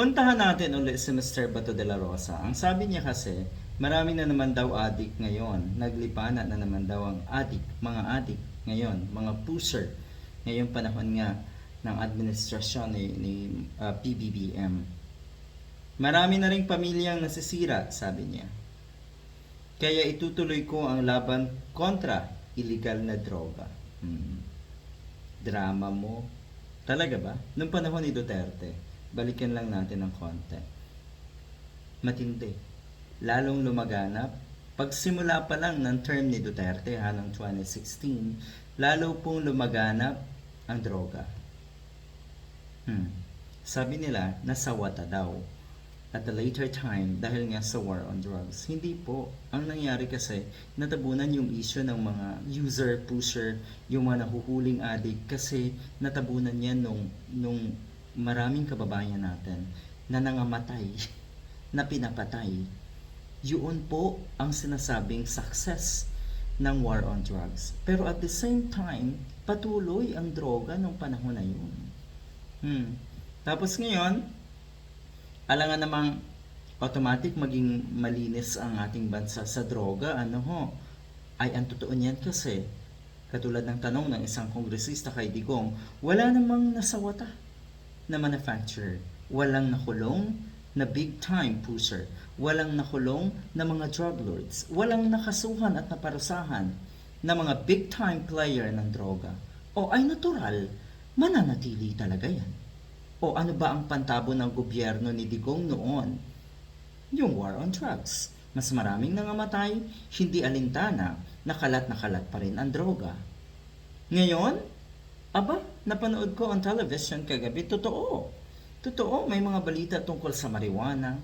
Puntahan natin ulit si Mr. Bato de la Rosa. Ang sabi niya kasi, marami na naman daw adik ngayon. Naglipana na naman daw ang adik, mga adik ngayon, mga pusher. Ngayong panahon nga ng administrasyon ni, ni ah, PBBM. Marami na ring pamilyang nasisira, sabi niya. Kaya itutuloy ko ang laban kontra illegal na droga. Hmm. Drama mo. Talaga ba? Nung panahon ni Duterte, balikan lang natin ng konti. Matindi. Lalong lumaganap. Pagsimula pa lang ng term ni Duterte ha, ng 2016, lalo pong lumaganap ang droga. Hmm. Sabi nila, nasawata daw at a later time dahil nga sa war on drugs. Hindi po. Ang nangyari kasi, natabunan yung issue ng mga user, pusher, yung mga nahuhuling addict kasi natabunan yan nung, nung maraming kababayan natin na nangamatay, na pinapatay. Yun po ang sinasabing success ng war on drugs. Pero at the same time, patuloy ang droga nung panahon na yun. Hmm. Tapos ngayon, alangan namang automatic maging malinis ang ating bansa sa droga, ano ho, ay ang totoo niyan kasi, katulad ng tanong ng isang kongresista kay Digong, wala namang nasawata na manufacturer, walang nakulong na big time pusher, walang nakulong na mga drug lords, walang nakasuhan at naparusahan na mga big time player ng droga. O ay natural, mananatili talaga yan. O ano ba ang pantabo ng gobyerno ni Digong noon? Yung war on drugs. Mas maraming nangamatay, hindi alintana, nakalat na kalat pa rin ang droga. Ngayon, aba, napanood ko ang television kagabi, totoo. Totoo, may mga balita tungkol sa marijuana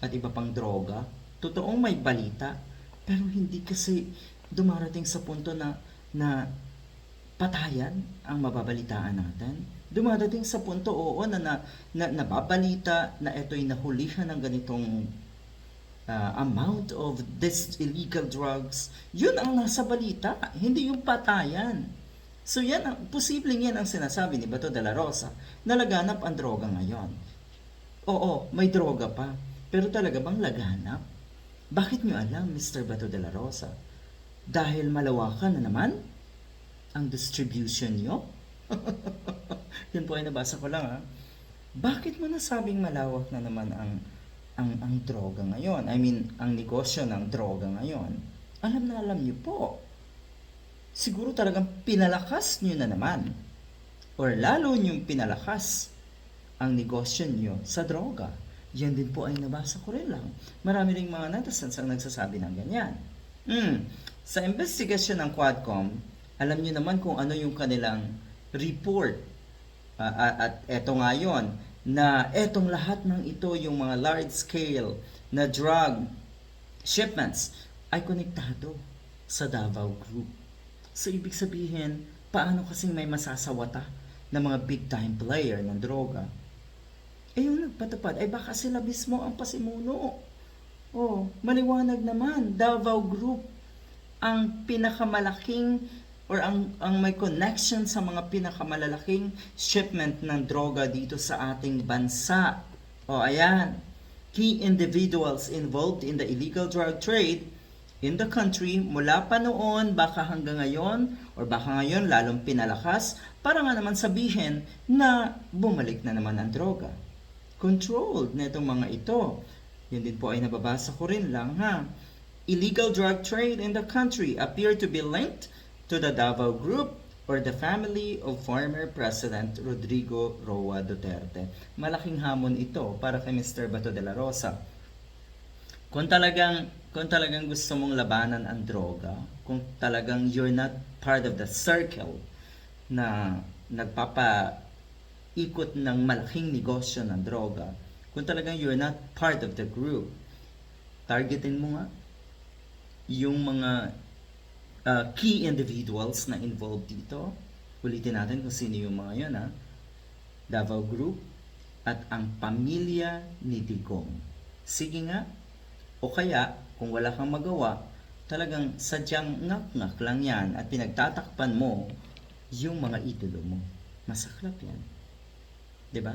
at iba pang droga. Totoong may balita, pero hindi kasi dumarating sa punto na na patayan ang mababalitaan natin. Dumadating sa punto, oo, na, na, na nababalita na ito'y nahulihan ng ganitong uh, amount of this illegal drugs. Yun ang nasa balita, hindi yung patayan. So yan, ang, posibleng yan ang sinasabi ni Bato de la Rosa, na laganap ang droga ngayon. Oo, may droga pa. Pero talaga bang laganap? Bakit nyo alam, Mr. Bato de la Rosa? Dahil malawakan na naman ang distribution nyo? Yun po ay nabasa ko lang ha. Bakit mo nasabing malawak na naman ang ang ang droga ngayon? I mean, ang negosyo ng droga ngayon. Alam na alam niyo po. Siguro talagang pinalakas niyo na naman. Or lalo niyong pinalakas ang negosyo niyo sa droga. Yan din po ay nabasa ko rin lang. Marami ring mga netizens ang nagsasabi ng ganyan. Hmm. Sa investigasyon ng Quadcom, alam niyo naman kung ano yung kanilang report. Ah, ah, at eto nga yun, na etong lahat ng ito, yung mga large scale na drug shipments, ay konektado sa Davao Group. So, ibig sabihin, paano kasing may masasawata ng mga big time player ng droga? Eh, yung nagpatupad, ay baka sila mismo ang pasimuno. Oh, maliwanag naman, Davao Group ang pinakamalaking or ang, ang may connection sa mga pinakamalalaking shipment ng droga dito sa ating bansa. O ayan, key individuals involved in the illegal drug trade in the country mula pa noon, baka hanggang ngayon, or baka ngayon lalong pinalakas, para nga naman sabihin na bumalik na naman ang droga. Controlled na itong mga ito. Yan din po ay nababasa ko rin lang ha illegal drug trade in the country appear to be linked to the Davao Group or the family of former President Rodrigo Roa Duterte. Malaking hamon ito para kay Mr. Bato de la Rosa. Kung talagang kung talagang gusto mong labanan ang droga, kung talagang you're not part of the circle na nagpapa ikot ng malaking negosyo ng droga, kung talagang you're not part of the group, targetin mo nga yung mga uh, key individuals na involved dito. Ulitin natin kung sino yung mga yun, ha? Davao Group at ang pamilya ni Digong. Sige nga, o kaya, kung wala kang magawa, talagang sadyang ngak-ngak lang yan at pinagtatakpan mo yung mga idolo mo. Masaklap yan. ba?